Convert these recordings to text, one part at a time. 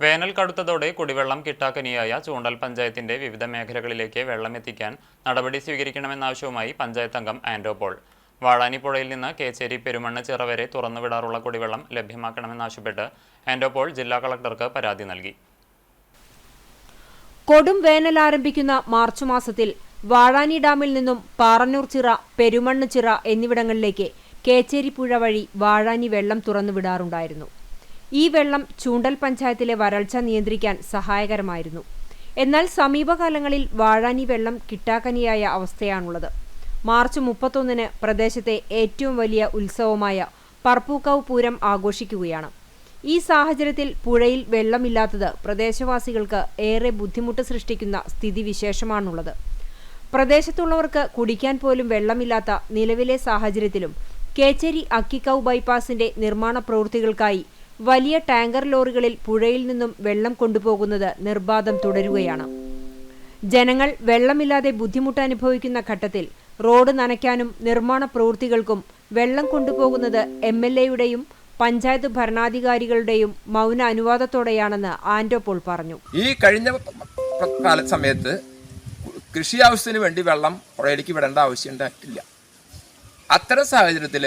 വേനൽ കടുത്തതോടെ കുടിവെള്ളം കിട്ടാക്കനിയായ ചൂണ്ടൽ പഞ്ചായത്തിന്റെ വിവിധ മേഖലകളിലേക്ക് വെള്ളം എത്തിക്കാൻ നടപടി സ്വീകരിക്കണമെന്നാവശ്യവുമായി പഞ്ചായത്ത് അംഗം ആൻഡോപോൾ വാളാനിപ്പുഴയിൽ നിന്ന് കേച്ചേരി പെരുമണ്ണ് ചിറ വരെ തുറന്നുവിടാറുള്ള കുടിവെള്ളം ലഭ്യമാക്കണമെന്നാവശ്യപ്പെട്ട് ആൻഡോപോൾ ജില്ലാ കളക്ടർക്ക് പരാതി നൽകി. കൊടും വേനൽ ആരംഭിക്കുന്ന മാർച്ച് മാസത്തിൽ വാഴാനി ഡാമിൽ നിന്നും പാറന്നൂർ ചിറ പെരുമണ്ണ് ചിറ എന്നിവിടങ്ങളിലേക്ക് കേച്ചേരി പുഴ വഴി വാഴാനി വെള്ളം തുറന്നുവിടാറുണ്ടായിരുന്നു ഈ വെള്ളം ചൂണ്ടൽ പഞ്ചായത്തിലെ വരൾച്ച നിയന്ത്രിക്കാൻ സഹായകരമായിരുന്നു. എന്നാൽ സമീപകാലങ്ങളിൽ വാഴാനി വെള്ളം കിട്ടാക്കനിയായ അവസ്ഥയാണുള്ളത്. മാർച്ച് മുപ്പത്തൊന്നിന് പ്രദേശത്തെ ഏറ്റവും വലിയ ഉത്സവമായ പർപ്പൂക്കാവ് പൂരം ആഘോഷിക്കുകയാണ്. ഈ സാഹചര്യത്തിൽ പുഴയിൽ വെള്ളമില്ലാത്തത് പ്രദേശവാസികൾക്ക് ഏറെ ബുദ്ധിമുട്ട് സൃഷ്ടിക്കുന്ന സ്ഥിതിവിശേഷമാണുള്ളത്. പ്രദേശത്തുള്ളവർക്ക് കുടിക്കാൻ പോലും വെള്ളമില്ലാത്ത നിലവിലെ സാഹചര്യത്തിലും കേച്ചേരി അക്കിക്കൌ ബൈപ്പാസിന്റെ നിർമ്മാണ പ്രവൃത്തികൾക്കായി വലിയ ടാങ്കർ ലോറികളിൽ പുഴയിൽ നിന്നും വെള്ളം കൊണ്ടുപോകുന്നത് നിർബാധം തുടരുകയാണ്. ജനങ്ങൾ വെള്ളമില്ലാതെ ബുദ്ധിമുട്ട് അനുഭവിക്കുന്ന ഘട്ടത്തിൽ റോഡ് നനയ്ക്കാനും നിർമ്മാണ പ്രവൃത്തികൾക്കും വെള്ളം കൊണ്ടുപോകുന്നത് എം എൽ എയുടെയും പഞ്ചായത്ത് ഭരണാധികാരികളുടെയും മൗന അനുവാദത്തോടെയാണെന്ന് ആൻഡോ പോൾ പറഞ്ഞു. ഈ കഴിഞ്ഞ കാല സമയത്ത് കൃഷി ആവശ്യത്തിന് വേണ്ടി വെള്ളം പുഴയിലേക്ക് വിടേണ്ട ആവശ്യം ഉണ്ടായിട്ടില്ല. അത്തരം സാഹചര്യത്തിൽ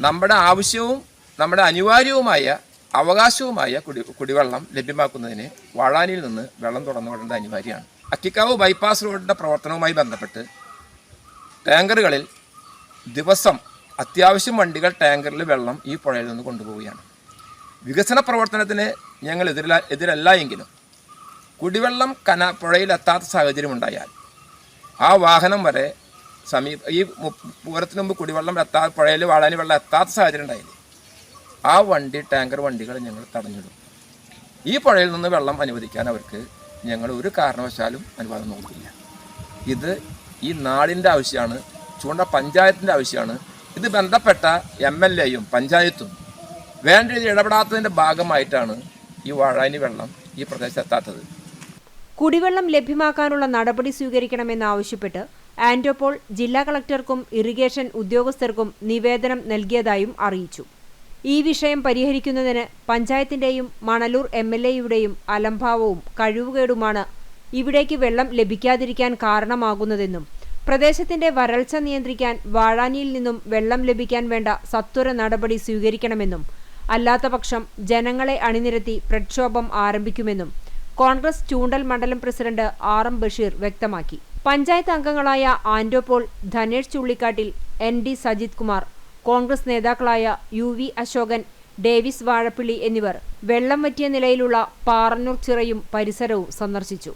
നമ്മുടെ ആവശ്യവും നമ്മുടെ അനിവാര്യവുമായ അവകാശവുമായ കുടി കുടിവെള്ളം ലഭ്യമാക്കുന്നതിന് വാഴാനിൽ നിന്ന് വെള്ളം തുറന്നു വിടേണ്ട അനിവാര്യമാണ്. അക്കിക്കാവ് ബൈപ്പാസ് റോഡിന്റെ പ്രവർത്തനവുമായി ബന്ധപ്പെട്ട് ടാങ്കറുകളിൽ ദിവസം അത്യാവശ്യം വണ്ടികൾ ടാങ്കറിൽ വെള്ളം ഈ പുഴയിൽ നിന്ന് കൊണ്ടുപോവുകയാണ്. വികസന പ്രവർത്തനത്തിന് ഞങ്ങൾ എതിരല്ല എതിരല്ല എങ്കിലും കുടിവെള്ളം കന പുഴയിലെത്താത്ത സാഹചര്യം ഉണ്ടായാൽ ആ വാഹനം വരെ സമീപ ഈ പൂരത്തിന് മുമ്പ് കുടിവെള്ളം എത്താ പുഴയിൽ വാഴാനി വെള്ളം എത്താത്ത സാഹചര്യം ഉണ്ടായില്ലേ? ആ വണ്ടി ടാങ്കർ വണ്ടികൾ ഞങ്ങൾ തടഞ്ഞിടും. ഈ പുഴയിൽ നിന്ന് വെള്ളം അനുവദിക്കാൻ അവർക്ക് ഞങ്ങൾ ഒരു കാരണവശാലും അനുവാദം നോക്കില്ല ഇത് ഈ നാടിന്റെ ആവശ്യമാണ് ചൂണ്ട പഞ്ചായത്തിന്റെ ആവശ്യമാണ്. ഇത് ബന്ധപ്പെട്ട എം എൽ എയും പഞ്ചായത്തും വേണ്ട രീതിയിൽ ഇടപെടാത്തതിന്റെ ഭാഗമായിട്ടാണ് ഈ വാഴാനി വെള്ളം ഈ പ്രദേശത്ത് എത്താത്തത്. കുടിവെള്ളം ലഭ്യമാക്കാനുള്ള നടപടി സ്വീകരിക്കണമെന്നാവശ്യപ്പെട്ട് ആന്റോപോൾ ജില്ലാ കളക്ടർക്കും ഇറിഗേഷൻ ഉദ്യോഗസ്ഥർക്കും നിവേദനം നൽകിയതായും അറിയിച്ചു. ഈ വിഷയം പരിഹരിക്കുന്നതിന് പഞ്ചായത്തിന്റെയും മണലൂർ എം എൽ എയുടെയും അലംഭാവവും കഴിവുകേടുമാണ് ഇവിടേക്ക് വെള്ളം ലഭിക്കാതിരിക്കാൻ കാരണമാകുന്നതെന്നും പ്രദേശത്തിന്റെ വരൾച്ച നിയന്ത്രിക്കാൻ വാഴാനിയിൽ നിന്നും വെള്ളം ലഭിക്കാൻ വേണ്ട സത്വര നടപടി സ്വീകരിക്കണമെന്നും അല്ലാത്തപക്ഷം ജനങ്ങളെ അണിനിരത്തി പ്രക്ഷോഭം ആരംഭിക്കുമെന്നും കോൺഗ്രസ് ചൂണ്ടൽ മണ്ഡലം പ്രസിഡന്റ് ആർ എം ബഷീർ വ്യക്തമാക്കി. പഞ്ചായത്ത് അംഗങ്ങളായ ആൻഡോപോൾ ധനേഷ് ചുള്ളിക്കാട്ടിൽ എൻ ഡി സജിത് കുമാർ കോൺഗ്രസ് നേതാക്കളായ യു വി അശോകൻ ഡേവിസ് വാഴപ്പിള്ളി എന്നിവർ വെള്ളം വറ്റിയ നിലയിലുള്ള പാറന്നൂർ ചിറയും പരിസരവും സന്ദർശിച്ചു.